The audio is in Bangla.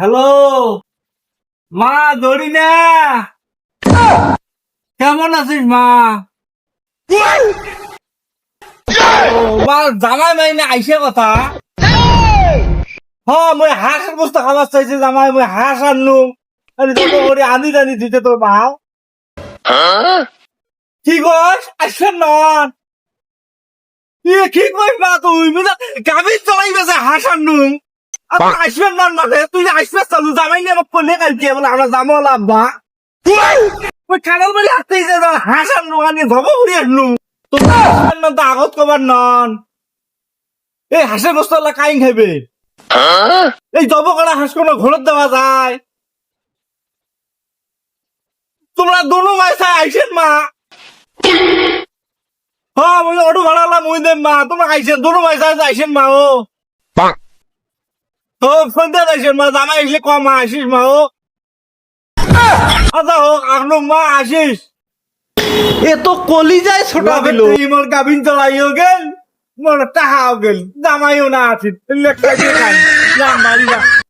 হ্যালো? মা ধরি না। কেমন আছিস মা? জামাই মাইনে আইসে কথা। হ, মই বস্তু খাবার চাইছে জামাই, মই হাঁস আনলু। করে আনি টানি দিতে তোর মা কি কস আসছেন নন। কি কই মা তুই? গাবি চলাই বেছে হাঁস আনলু। আপনি আসবেন নন মানে? তুই আসবে চালু জামাই নিয়ে করলে কালকে বলে আমরা যাব লাভবা ওই কানাল বাড়ি হাঁস ধব করে আনলু তোমরা আসবেন তো আগত কবার নন। এই বস্তু কাইন খাইবে। এই জব করা হাঁস কোনো ঘরত দেওয়া যায়। তোমরা দোনো মাইসায় আইসেন মা। হ্যাঁ অটো ভাড়ালাম মই দেম মা। তোমরা আইসেন দোনো মাইসায় আইসেন মা ও। ও ফোন দিয়ে আইসেন মা জামাই আসলে কম আসিস মা ও। আচ্ছা হোক আগনো মা আসিস। এ তো কলি যায় ছোটা দিল। ইমর গাবিন চলাইও গেল মোর টাহাও গেল জামাইও না আসিস। লেখা দিয়ে বাড়ি যা